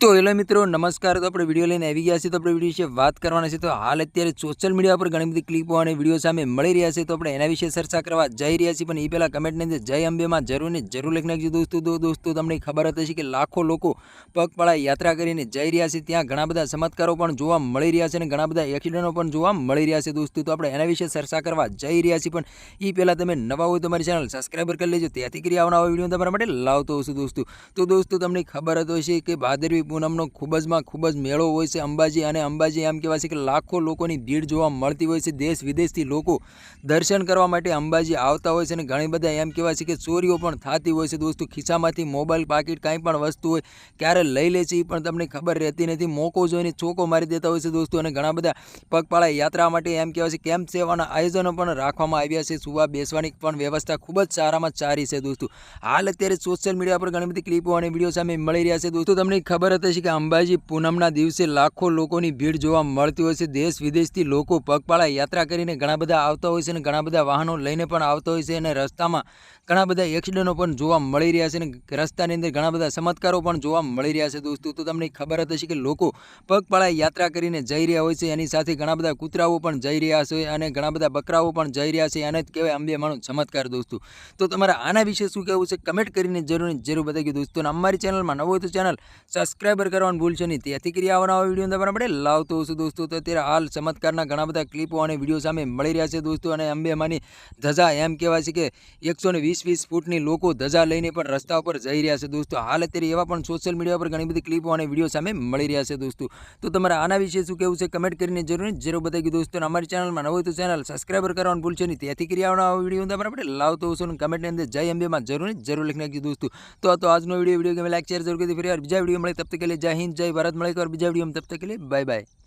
તો હેલો મિત્રો, નમસ્કાર. તો આપણે વીડિયો લઈને આવી ગયા છીએ. તો આપણે વીડિયો વિશે વાત કરવાના છે તો હાલ અત્યારે સોશિયલ મીડિયા પર ઘણી બધી ક્લિપો અને વીડિયો સામે મળી રહ્યા છે. તો આપણે એના વિશે ચર્ચા કરવા જઈ રહ્યા છીએ. પણ એ પહેલાં કમેન્ટની અંદર જય અંબેમાં જરૂર ને જરૂર લખી નાખજો દોસ્તો. તો દોસ્તો, તમને ખબર હતી કે લાખો લોકો પગપાળા યાત્રા કરીને જઈ રહ્યા છે. ત્યાં ઘણા બધા ચમત્કારો પણ જોવા મળી રહ્યા છે અને ઘણા બધા એક્સિડન્ટો પણ જોવા મળી રહ્યા છે દોસ્તો. તો આપણે એના વિશે ચર્ચા કરવા જઈ રહ્યા છીએ. પણ એ પહેલાં તમે નવા હોય તમારી મારી ચેનલ સબસ્ક્રાઈબર કરી લેજો. ત્યાંથી કરી આવનારા વીડિયો તમારા માટે લાવતો હશું દોસ્તો. તો દોસ્તો, તમને ખબર હતો હશે કે ભાદરવી પૂનમનો ખૂબ જમાં ખૂબ જ મેળો હોય છે અંબાજી અને અંબાજી એમ કહેવાય છે કે લાખો લોકોની ભીડ જોવા મળતી હોય છે. દેશ વિદેશથી લોકો દર્શન કરવા માટે અંબાજી આવતા હોય છે અને ઘણી બધા એમ કહેવાય છે કે ચોરીઓ પણ થતી હોય છે. દોસ્તો, ખિસ્સામાંથી મોબાઈલ, પાકીટ કાંઈ પણ વસ્તુ હોય, ક્યારે લઈ લે છે એ પણ તમને ખબર રહેતી નથી. મોકો જોઈને ચોકો મારી દેતા હોય છે દોસ્તો અને ઘણા બધા પગપાળા યાત્રા માટે એમ કહેવાય છે કેમ્પ સેવાના આયોજનો પણ રાખવામાં આવ્યા છે. સુવા બેસવાની પણ વ્યવસ્થા ખૂબ જ સારામાં સારી છે દોસ્તો. હાલ અત્યારે સોશિયલ મીડિયા પર ઘણી બધી ક્લિપો અને વીડિયો સામે મળી રહ્યા છે. દોસ્તો, તમને ખબર જ છે કે અંબાજી પૂનમના દિવસે લાખો લોકોની ભીડ જોવા મળતી હોય છે. દેશ વિદેશથી લોકો પગપાળા યાત્રા કરીને ઘણા બધા આવતા હોય છે અને ઘણા બધા વાહનો લઈને પણ આવતા હોય છે અને રસ્તામાં ઘણા બધા એક્સિડન્ટો પણ જોવા મળી રહ્યા છે અને રસ્તાની અંદર ઘણા બધા ચમત્કારો પણ જોવા મળી રહ્યા છે દોસ્તો. તો તમને ખબર જ હશે કે લોકો પગપાળા યાત્રા કરીને જઈ રહ્યા હોય છે. એની સાથે ઘણા બધા કૂતરાઓ પણ જઈ રહ્યા છે અને ઘણા બધા બકરાઓ પણ જઈ રહ્યા છે. આને જ કહેવાય અંબે માનો ચમત્કાર દોસ્તો. તો તમારા આના વિશે શું કહેવું છે? કમેન્ટ કરીને જરૂર જરૂર બતાવી દોસ્તો. અને અમારી ચેનલમાં નવો તો ચેનલ સબસ્ક્રાઈબર કરવાનું ભૂલશો નહીં. ત્યાંથી કરી આવવાના વીડિયો તમારા માટે લાવતો હશું દોસ્તો. તો અત્યારે હાલ ચમત્કારના ઘણા બધા ક્લિપો અને વીડિયો સામે મળી રહ્યા છે દોસ્તો. અને અંબેમાની ધજા એમ કહેવાય છે કે એકસો ને વીસ वीस वीस फूट लोग धजा लैने पर रस्ता पर जा रहा है दोस्तों हाल अत एवं सोशल मीडिया पर घनी बड़ी क्लिपो और विडियो सामी रहा है दोस्तों तो तरह आना विषय शूँ कहूँ से कमेंट कर ज़रूर ज़रूर बताएगी दोस्तों अमरी चैनल में नवे तो चैनल सब्सक्राइबर करवा भूल नहीं तैयारी करी आना वीडियो अपने लाओ तो कमेंट अंदर जय अंबे में ज़रूर ज़रूर लिखने की दोस्तों तो आज आज वीडियो वीडियो के लाइक शेयर ज़रूर कर फिर बीजा वीडियो मिले तब तक के लिए जय हिंद जय भारत मिले और बीजा वीडियो में तब तक के लिए बाय बाय